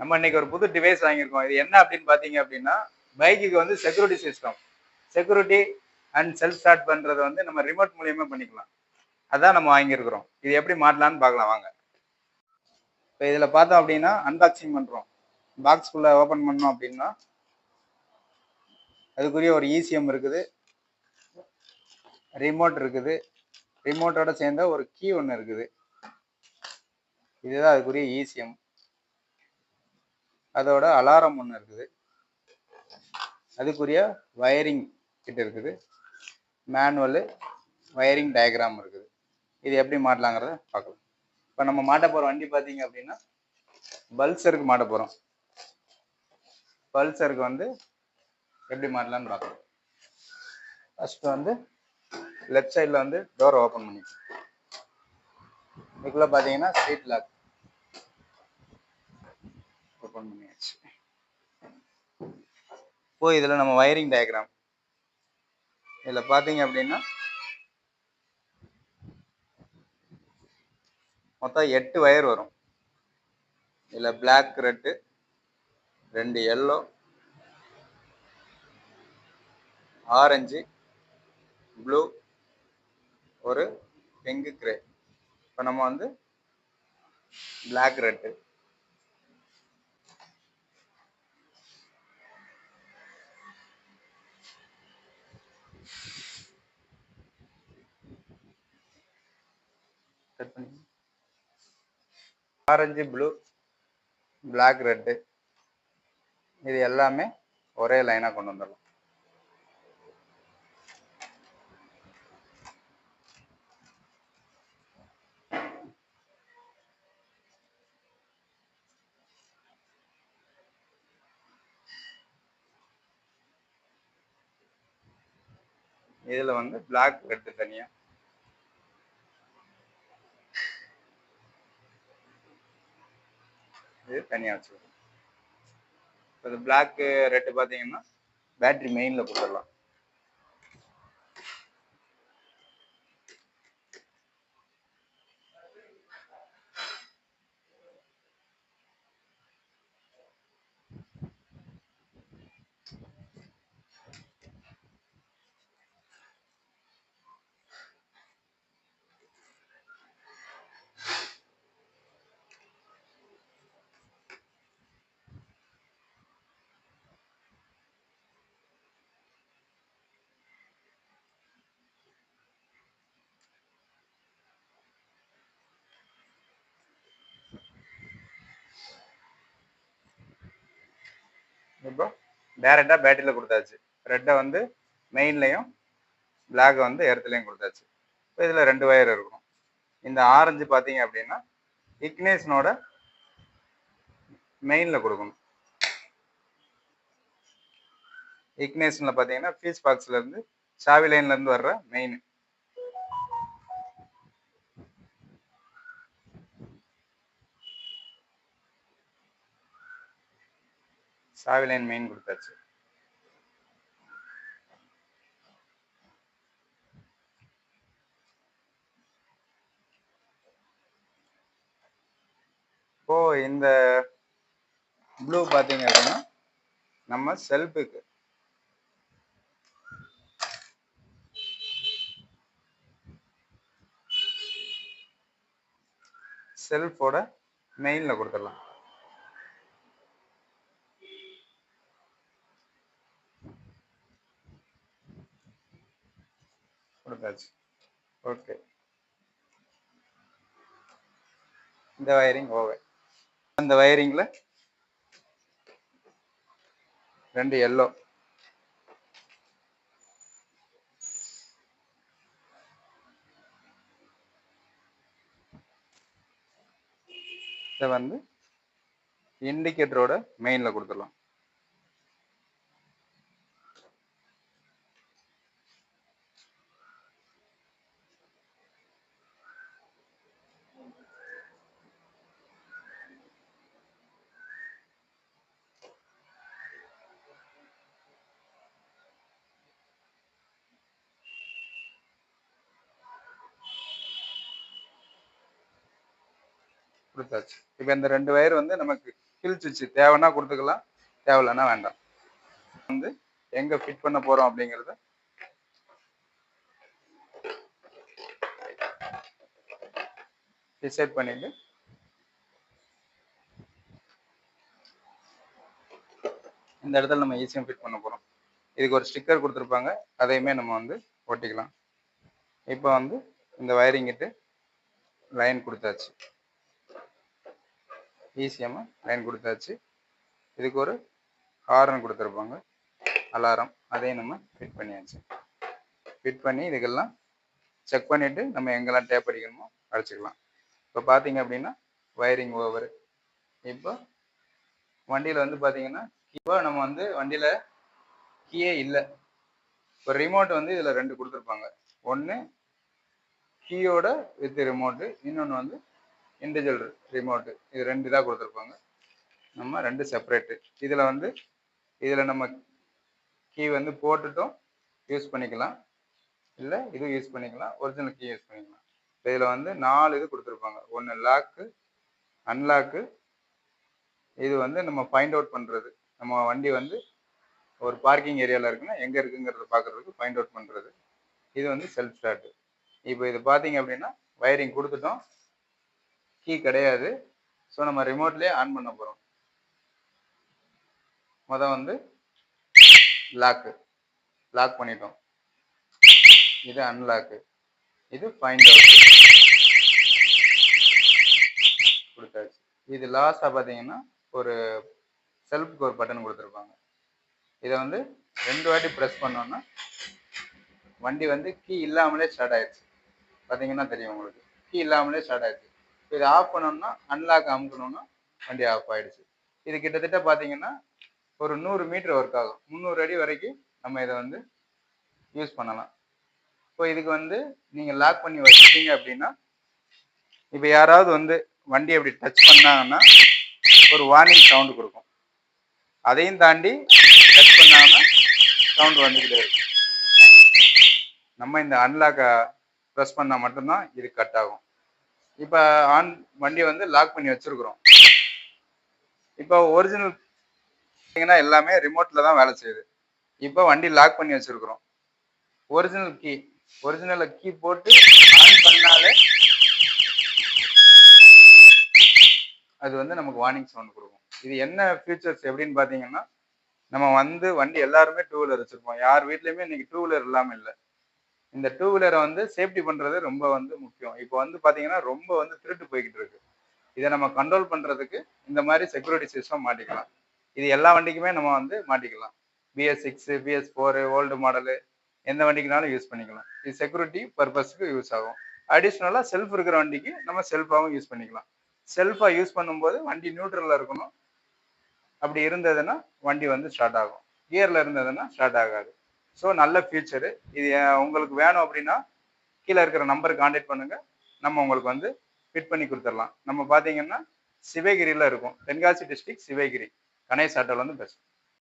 நம்ம இன்னைக்கு ஒரு புது டிவைஸ் வாங்கியிருக்கோம். இது என்ன அப்படின்னு பார்த்தீங்க அப்படின்னா பைக்குக்கு வந்து security system security and self start பண்ணுறது வந்து நம்ம ரிமோட் மூலியமாக பண்ணிக்கலாம். அதான் நம்ம வாங்கியிருக்கிறோம். இது எப்படி மாட்டலாம்னு பார்க்கலாம். வாங்க. இப்போ இதில் பார்த்தோம் அப்படின்னா அன்பாக்சிங் பண்ணுறோம் பாக்ஸ்குள்ளே ஓப்பன் பண்ணோம் அப்படின்னா அதுக்குரிய ஒரு இசிஎம் இருக்குது. ரிமோட் இருக்குது. ரிமோட்டோட சேர்ந்த ஒரு கீ ஒன்று இருக்குது. இதுதான் அதுக்குரிய இசிஎம் அதோட அலாரம் ஒன்று இருக்குது. அதுக்குரிய வயரிங் கிட்ட இருக்குது. மேனுவலு வயரிங் டயக்ராம் இருக்குது. இது எப்படி மாட்டலாங்கிறத பார்க்கலாம். இப்போ நம்ம மாட்ட போகிற வண்டி பார்த்தீங்க அப்படின்னா பல்சருக்கு மாட்ட போகிறோம் பல்சருக்கு வந்து எப்படி மாட்டலாம்னு பார்க்கலாம். ஃபஸ்ட்டு வந்து லெஃப்ட் சைடில் வந்து டோரை ஓப்பன் பண்ணிக்கலாம். இதுக்குள்ளே பார்த்தீங்கன்னா ஸ்ட்ரீட் லாக் ஓப்பன் பண்ணியாச்சு. இப்போ இதில் நம்ம வயரிங் டயக்ராம் இதில் பார்த்தீங்க அப்படின்னா மொத்தம் எட்டு வயர் வரும். இதில் பிளாக் ரெட்டு ரெண்டு எல்லோ ஆரஞ்சு ப்ளூ ஒரு பிங்கு கிரே இப்போ நம்ம வந்து பிளாக் ரெட்டு கட் பண்ணி ஆரஞ்சு ப்ளூ பிளாக் ரெட்டு இது எல்லாமே ஒரே லைனாக கொண்டு வந்துடலாம். இதில் வந்து பிளாக் ரெட்டு தனியாக இது தனியாக வச்சுக்கணும் இப்போ இது பிளாக்கு ரெட்டு பார்த்தீங்கன்னா பேட்ரி மெயினில் கொடுத்துடலாம். இப்போ டேரெக்டாக பேட்டரியில் கொடுத்தாச்சு. ரெட்டை வந்து மெயின்லையும் பிளாக் வந்து எர்த்துலையும் கொடுத்தாச்சு. இப்போ இதில் ரெண்டு வயர் இருக்கும். இந்த ஆரஞ்சு பார்த்தீங்க அப்படின்னா இக்னேஷனோட மெயினில் கொடுக்கணும். இக்னேஷனில் பார்த்தீங்கன்னா ஃபீஸ் பாக்ஸ்லேருந்து சாவி லைன்லேருந்து வர்ற மெயின் சாவி லைன் மெயின் கொடுத்தாச்சு. இப்போ இந்த ப்ளூ பார்த்தீங்க அப்படின்னா நம்ம செல்ஃபுக்கு செல்ஃபோட மெயினில் கொடுத்துடலாம். கொடுத்தாச்சு. ஓகே இந்த வயரிங் ஓவர் அந்த வயரிங்கில் ரெண்டு எல்லோ இதை வந்து இண்டிகேட்டரோட மெயினில் கொடுத்துடலாம். கொடுத்தாச்சு. இப்போ இந்த ரெண்டு வயர் வந்து நமக்கு கில் தேவைன்னா கொடுத்துக்கலாம். தேவையில்லைன்னா வேண்டாம். வந்து எங்கே ஃபிட் பண்ண போகிறோம் அப்படிங்கிறத டிசைட் பண்ணிட்டு இந்த இடத்துல நம்ம ஈஸியாக ஃபிட் பண்ண போகிறோம் இதுக்கு ஒரு ஸ்டிக்கர் கொடுத்துருப்பாங்க. அதையுமே நம்ம வந்து ஒட்டிக்கலாம் இப்போ வந்து இந்த வயரிங்கிட்டு லைன் கொடுத்தாச்சு. ஈஸியமாக லைன் கொடுத்தாச்சு. இதுக்கு ஒரு ஹார்ன் கொடுத்துருப்பாங்க. அலாரம் அதையும் நம்ம ஃபிட் பண்ணியாச்சு. ஃபிட் பண்ணி இதுக்கெல்லாம் செக் பண்ணிவிட்டு நம்ம எங்கெல்லாம் டேப் அடிக்கணுமோ அடிச்சுக்கலாம். இப்போ பார்த்தீங்க அப்படின்னா வயரிங் ஓவர் இப்போ வண்டியில் வந்து பார்த்தீங்கன்னா இப்போ நம்ம வந்து வண்டியில் கீயே இல்லை. இப்போ ரிமோட் வந்து இதில் ரெண்டு கொடுத்துருப்பாங்க. ஒன்று கீயோட வித் ரிமோட்டு இன்னொன்று வந்து இண்டிவிஜுவல் ரிமோட்டு இது ரெண்டு இதாக கொடுத்துருப்பாங்க. நம்ம ரெண்டு செப்பரேட்டு இதில் வந்து இதில் நம்ம கீ வந்து போட்டுட்டும் யூஸ் பண்ணிக்கலாம். இல்லை இதுவும் யூஸ் பண்ணிக்கலாம். ஒரிஜினல் கீ யூஸ் பண்ணிக்கலாம். இதில் வந்து நாலு இது கொடுத்துருப்பாங்க. ஒன்று லாக்கு அன்லாக்கு இது வந்து நம்ம ஃபைண்ட் அவுட் பண்ணுறது நம்ம வண்டி வந்து ஒரு பார்க்கிங் ஏரியாவில் இருக்குன்னா எங்கே இருக்குங்கிறத பார்க்குறதுக்கு ஃபைண்ட் அவுட் பண்ணுறது இது வந்து செல்ஃப் ஸ்டார்ட்டு இப்போ இது பார்த்தீங்க அப்படின்னா வயரிங் கொடுத்துட்டோம். கீ கிடையாது. ஸோ நம்ம ரிமோட்லேயே ஆன் பண்ண போகிறோம் மொதல் வந்து லாக்கு லாக் பண்ணிட்டோம். இது அன்லாக்கு இது ஃபைண்ட் அவுட் கொடுத்தாச்சு. இது லாஸ்ட்டாக பார்த்தீங்கன்னா ஒரு செல்ஃப்க்கு ஒரு பட்டன் கொடுத்துருப்பாங்க. இதை வந்து ரெண்டு வாட்டி ப்ரெஸ் பண்ணோன்னா வண்டி வந்து கீ இல்லாமலே ஸ்டார்ட் ஆயிடுச்சு. பார்த்தீங்கன்னா தெரியும் உங்களுக்கு. கீ இல்லாமலே ஸ்டார்ட் ஆயிடுச்சு. இதை ஆஃப் பண்ணோம்னா அன்லாக் அமுக்கணும்னா வண்டி ஆஃப் ஆயிடுச்சு. இது கிட்டத்தட்ட பார்த்தீங்கன்னா ஒரு நூறு மீட்டர் ஒர்க் ஆகும். முந்நூறு அடி வரைக்கும் நம்ம இதை வந்து யூஸ் பண்ணலாம். இப்போ இதுக்கு வந்து நீங்கள் லாக் பண்ணி வச்சுட்டீங்க அப்படின்னா இப்போ யாராவது வந்து வண்டி அப்படி டச் பண்ணாங்கன்னா ஒரு வார்னிங் சவுண்டு கொடுக்கும். அதையும் தாண்டி டச் பண்ணாங்கன்னா சவுண்ட் வந்துக்கிட்டே இருக்கும். நம்ம இந்த அன்லாக்கை ப்ரெஸ் பண்ணால் மட்டும்தான் இது கட் ஆகும். இப்போ ஆன் வண்டியை வந்து லாக் பண்ணி வச்சுருக்குறோம். இப்போ ஒரிஜினல் பார்த்தீங்கன்னா எல்லாமே ரிமோட்டில் தான் வேலை செய்யுது. இப்போ வண்டி லாக் பண்ணி வச்சுருக்குறோம். ஒரிஜினல் கீ ஒரிஜினலை கீ போட்டு ஆன் பண்ணாலே அது வந்து நமக்கு வார்னிங் சவுண்ட் கொடுக்கும். இது என்ன ஃபியூச்சர்ஸ் எப்படின்னு பார்த்தீங்கன்னா நம்ம வந்து வண்டி எல்லாருமே டூ வீலர் வச்சுருப்போம். யார் வீட்லேயுமே இன்னைக்கு டூ வீலர் இல்லாமல் இல்லை. இந்த டூ வீலரை வந்து சேஃப்டி பண்ணுறது ரொம்ப வந்து முக்கியம். இப்போ வந்து பார்த்தீங்கன்னா ரொம்ப வந்து திருட்டு போய்கிட்டு இருக்கு. இதை நம்ம கண்ட்ரோல் பண்ணுறதுக்கு இந்த மாதிரி செக்யூரிட்டி சிஸ்டம் மாட்டிக்கலாம். இது எல்லா வண்டிக்குமே நம்ம வந்து மாட்டிக்கலாம். BS six BS four old model எந்த வண்டிக்குனாலும் யூஸ் பண்ணிக்கலாம். இது செக்யூரிட்டி பர்பஸ்க்கு யூஸ் ஆகும். அடிஷ்னலாக செல்ஃப் இருக்கிற வண்டிக்கு நம்ம செல்ஃபாகவும் யூஸ் பண்ணிக்கலாம். செல்ஃபாக யூஸ் பண்ணும்போது வண்டி நியூட்ரலில் இருக்கணும். அப்படி இருந்ததுன்னா வண்டி வந்து ஸ்டார்ட் ஆகும். கியரில் இருந்ததுன்னா ஸ்டார்ட் ஆகாது. ஸோ நல்ல ஃபியூச்சரு இது உங்களுக்கு வேணும் அப்படின்னா கீழே இருக்கிற நம்பருக்கு காண்டாக்ட் பண்ணுங்கள் நம்ம உங்களுக்கு வந்து ஃபிட் பண்ணி கொடுத்துடலாம். நம்ம பார்த்தீங்கன்னா சிவகிரியில் இருக்கும். தென்காசி டிஸ்ட்ரிக்ட் சிவகிரி. கணேஷ் ஆட்டோவில் வந்து பெஸ்ட்